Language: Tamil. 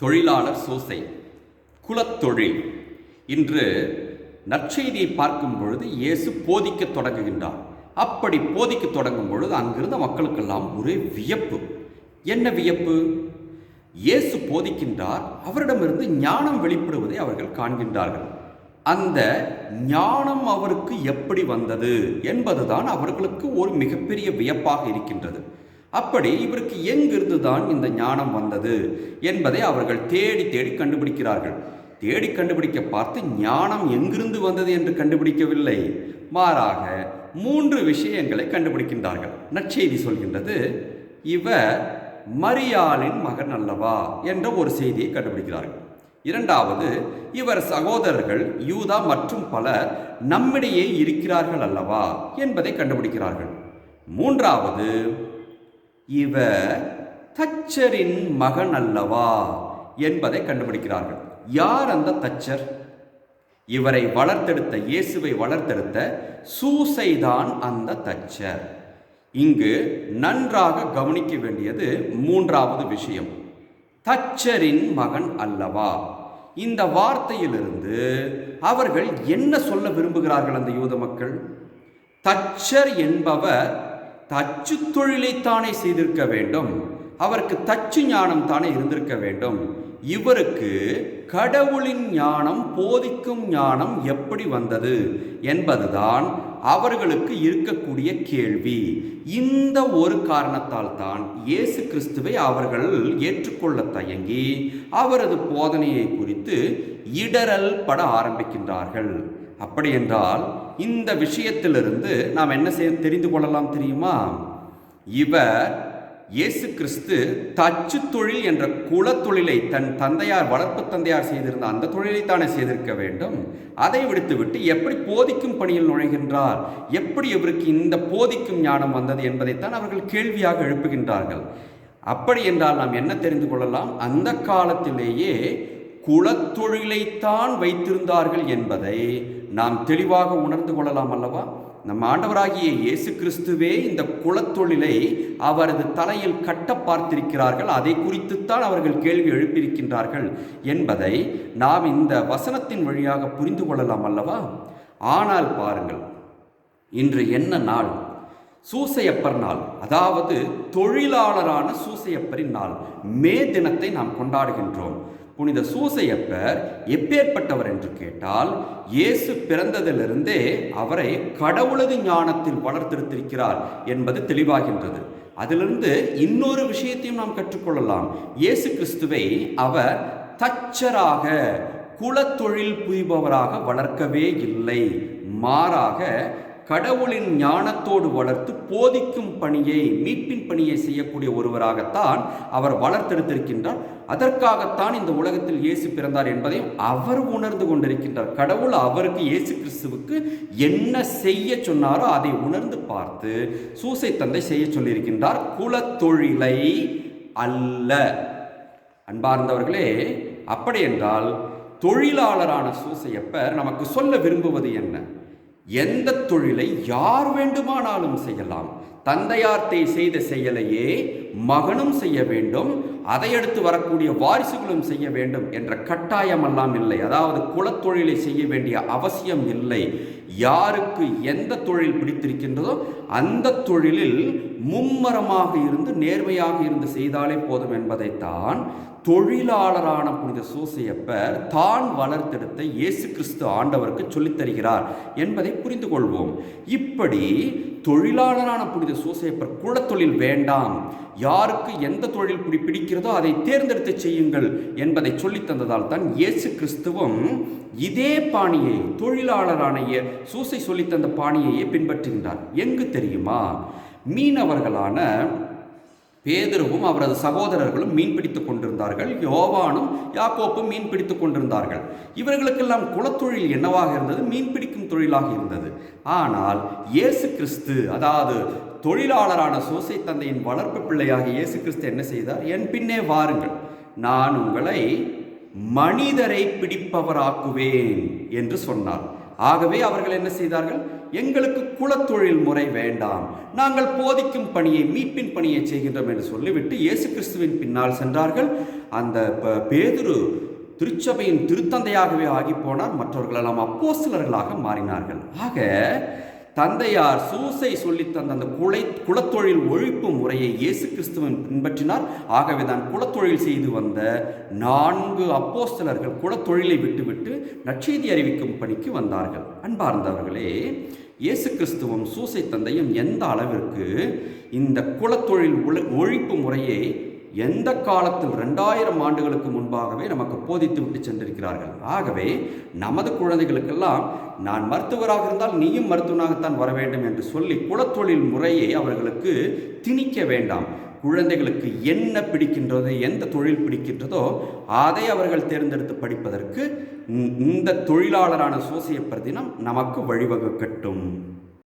தொழிலாளர் சூசை. குலத்தொழில் இன்று நற்செய்தியை பார்க்கும் பொழுது இயேசு போதிக்க தொடங்குகின்றார். அப்படி போதிக்க தொடங்கும் பொழுது அங்கிருந்த மக்களுக்கெல்லாம் ஒரே வியப்பு. என்ன வியப்பு? இயேசு போதிக்கின்றார் அவரிடமிருந்து ஞானம் வெளிப்படுவதை அவர்கள் காண்கின்றார்கள். அந்த ஞானம் அவருக்கு எப்படி வந்தது என்பதுதான் அவர்களுக்கு ஒரு மிகப்பெரிய வியப்பாக இருக்கின்றது. அப்படி இவருக்கு எங்கிருந்து தான் இந்த ஞானம் வந்தது என்பதை அவர்கள் தேடி தேடி கண்டுபிடிக்கிறார்கள். தேடி கண்டுபிடிக்க பார்த்து ஞானம் எங்கிருந்து வந்தது என்று கண்டுபிடிக்கவில்லை. மாறாக மூன்று விஷயங்களை கண்டுபிடிக்கின்றார்கள். நற்செய்தி சொல்கின்றது இவர் மரியாளின் மகன் அல்லவா என்ற ஒரு செய்தியை கண்டுபிடிக்கிறார்கள். இரண்டாவது இவர் சகோதரர்கள் யூதா மற்றும் பலர் நம்மிடையே இருக்கிறார்கள் அல்லவா என்பதை கண்டுபிடிக்கிறார்கள். மூன்றாவது இவர் தச்சரின் மகன் அல்லவா என்பதை கண்டுபிடிக்கிறார்கள். யார் அந்த தச்சர்? இவரை வளர்த்தெடுத்த இயேசுவை வளர்த்தெடுத்த சூசைதான் அந்த தச்சர். இங்கு நன்றாக கவனிக்க வேண்டியது மூன்றாவது விஷயம். தச்சரின் மகன் அல்லவா? இந்த வார்த்தையிலிருந்து அவர்கள் என்ன சொல்ல விரும்புகிறார்கள் அந்த யூத மக்கள்? தச்சர் என்பவர் தச்சு தொழிலைத்தானே செய்திருக்க வேண்டும். அவருக்கு தச்சு ஞானம் தானே இருந்திருக்க வேண்டும். இவருக்கு கடவுளின் ஞானம் போதிக்கும் ஞானம் எப்படி வந்தது என்பதுதான் அவர்களுக்கு இருக்கக்கூடிய கேள்வி. இந்த ஒரு காரணத்தால் தான் இயேசு கிறிஸ்துவை அவர்கள் ஏற்றுக்கொள்ள தயங்கி அவரது போதனையை குறித்து இடரல் பட ஆரம்பிக்கின்றார்கள். அப்படி என்றால் இந்த விஷயத்திலிருந்து நாம் என்ன செய்ய தெரிந்து கொள்ளலாம் தெரியுமா? இவர் இயேசு கிறிஸ்து தச்சு தொழில் என்ற குலத்தொழிலை தன் தந்தையார் வளர்ப்பு தந்தையார் செய்திருந்த அந்த தொழிலை தானே செய்திருக்க வேண்டும். அதை விடுத்துவிட்டு எப்படி போதிக்கும் பணியில் நுழைகின்றார்? எப்படி இவருக்கு இந்த போதிக்கும் ஞானம் வந்தது என்பதைத்தான் அவர்கள் கேள்வியாக எழுப்புகின்றார்கள். அப்படி என்றால் நாம் என்ன தெரிந்து கொள்ளலாம்? அந்த காலத்திலேயே குலத்தொழிலைத்தான் வைத்திருந்தார்கள் என்பதை நாம் தெளிவாக உணர்ந்து கொள்ளலாம் அல்லவா? நம் ஆண்டவராகிய இயேசு கிறிஸ்துவே இந்த குலத்தொழிலை அவரது தலையில் கட்ட பார்த்திருக்கிறார்கள். அதை குறித்துத்தான் அவர்கள் கேள்வி எழுப்பியிருக்கின்றார்கள் என்பதை நாம் இந்த வசனத்தின் வழியாக புரிந்து கொள்ளலாம் அல்லவா? ஆனால் பாருங்கள் இன்று என்ன நாள்? சூசையப்பர் நாள். அதாவது தொழிலாளரான சூசையப்பரின் நாள். மே தினத்தை நாம் கொண்டாடுகின்றோம். புனித சூசையப்பர் எப்பேற்பட்டவர் என்று கேட்டால் இயேசு பிறந்ததிலிருந்தே அவரை கடவுளது ஞானத்தில் வளர்த்தெடுத்திருக்கிறார் என்பது தெளிவாகின்றது. அதிலிருந்து இன்னொரு விஷயத்தையும் நாம் கற்றுக்கொள்ளலாம். இயேசு கிறிஸ்துவை அவர் தச்சராக குலத்தொழில் புரிபவராக வளர்க்கவே இல்லை. மாறாக கடவுளின் ஞானத்தோடு வளர்த்து போதிக்கும் பணியை மீட்பின் பணியை செய்யக்கூடிய ஒருவராகத்தான் அவர் வளர்த்தெடுத்திருக்கின்றார். அதற்காகத்தான் இந்த உலகத்தில் இயேசு பிறந்தார் என்பதையும் அவர் உணர்ந்து கொண்டிருக்கின்றார். கடவுள் அவருக்கு இயேசு கிறிஸ்துவுக்கு என்ன செய்ய சொன்னாரோ அதை உணர்ந்து பார்த்து சூசை தந்தை செய்ய சொல்லியிருக்கின்றார். குலத்தொழிலை அல்ல. அன்பார்ந்தவர்களே அப்படி என்றால் தொழிலாளரான சூசையப்பர் நமக்கு சொல்ல விரும்புவது என்ன? எந்த தொழிலை யார் வேண்டுமானாலும் செய்யலாம். தந்தையார்த்தை செய்த செயலையே மகனும் செய்ய வேண்டும் அதையடுத்து வரக்கூடிய வாரிசுகளும் செய்ய வேண்டும் என்ற கட்டாயம் எல்லாம் இல்லை. அதாவது குலத்தொழிலை செய்ய வேண்டிய அவசியம் இல்லை. யாருக்கு எந்த தொழில் பிடித்திருக்கின்றதோ அந்த தொழிலில் மும்மரமாக இருந்து நேர்மையாக இருந்து செய்தாலே போதும் என்பதைத்தான் தொழிலாளரான புனித சூசையப்பர் தான் வளர்த்தெடுத்த இயேசு கிறிஸ்து ஆண்டவருக்கு சொல்லித் தருகிறார் என்பதை புரிந்து கொள்வோம். இப்படி தொழிலாளரான புனித சூசையப்பர் குலத்தொழில் வேண்டாம். யாருக்கு எந்த தொழில் பிடி பிடிக்கிறதோ அதை தேர்ந்தெடுத்து செய்யுங்கள் என்பதை சொல்லித் தந்ததால் தான் இயேசு கிறிஸ்துவும் இதே பாணியை தொழிலாளரான சூசை சொல்லித் தந்த பாணியையே பின்பற்றுகின்றார். எங்கு தெரியுமா? மீனவர்களான பேதருவும் அவரது சகோதரர்களும் மீன் பிடித்துக் கொண்டிருந்தார்கள். யோவானும் யாக்கோப்பும் மீன் பிடித்துக் கொண்டிருந்தார்கள். இவர்களுக்கெல்லாம் குலத்தொழில் என்னவாக இருந்தது? மீன் பிடிக்கும் தொழிலாக இருந்தது. ஆனால் இயேசு கிறிஸ்து அதாவது தொழிலாளரான சோசை தந்தையின் வளர்ப்பு பிள்ளையாக இயேசு கிறிஸ்து என்ன செய்தார்? என் பின்னே வாருங்கள். நான் உங்களை மனிதரை பிடிப்பவராக்குவேன் என்று சொன்னார். ஆகவே அவர்கள் என்ன செய்தார்கள்? எங்களுக்கு குலத்தொழில் முறை வேண்டாம். நாங்கள் போதிக்கும் பணியை மீட்பின் பணியை செய்கின்றோம் என்று சொல்லிவிட்டு இயேசு கிறிஸ்துவின் பின்னால் சென்றார்கள். அந்த ப- பேதுரு திருச்சபையின் திருத்தந்தையாகவே ஆகி போனார். மற்றவர்களெல்லாம் அப்போஸ்தலர்களாக மாறினார்கள். ஆக தந்தையார் சூசை சொல்லித் தந்த அந்த குலை குலத்தொழில் ஒழிப்பு முறையை இயேசு கிறிஸ்துவன் பின்பற்றினார். ஆகவே தான் குலத்தொழில் செய்து வந்த நான்கு அப்போஸ்தலர்கள் குலத்தொழிலை விட்டுவிட்டு நற்செய்தி அறிவிக்கும் பணிக்கு வந்தார்கள். அன்பார்ந்தவர்களே இயேசு கிறிஸ்துவும் சூசை தந்தையும் எந்த அளவிற்கு இந்த குலத்தொழில் ஒழிப்பு முறையை எந்த காலத்தில் ரெண்டாயிரம் ஆண்டுகளுக்கு முன்பாகவே நமக்கு போதித்து விட்டு சென்றிருக்கிறார்கள். ஆகவே நமது குழந்தைகளுக்கெல்லாம் நான் மருத்துவராக இருந்தால் நீயும் மருத்துவனாகத்தான் வர வேண்டும் என்று சொல்லி குலத்தொழில் முறையை அவர்களுக்கு திணிக்க வேண்டாம். குழந்தைகளுக்கு என்ன பிடிக்கின்றதோ எந்த தொழில் பிடிக்கின்றதோ அதை அவர்கள் தேர்ந்தெடுத்து படிப்பதற்கு இந்த தொழிலாளரான சோசிய பிரதினம் நமக்கு வழிவகுக்கட்டும்.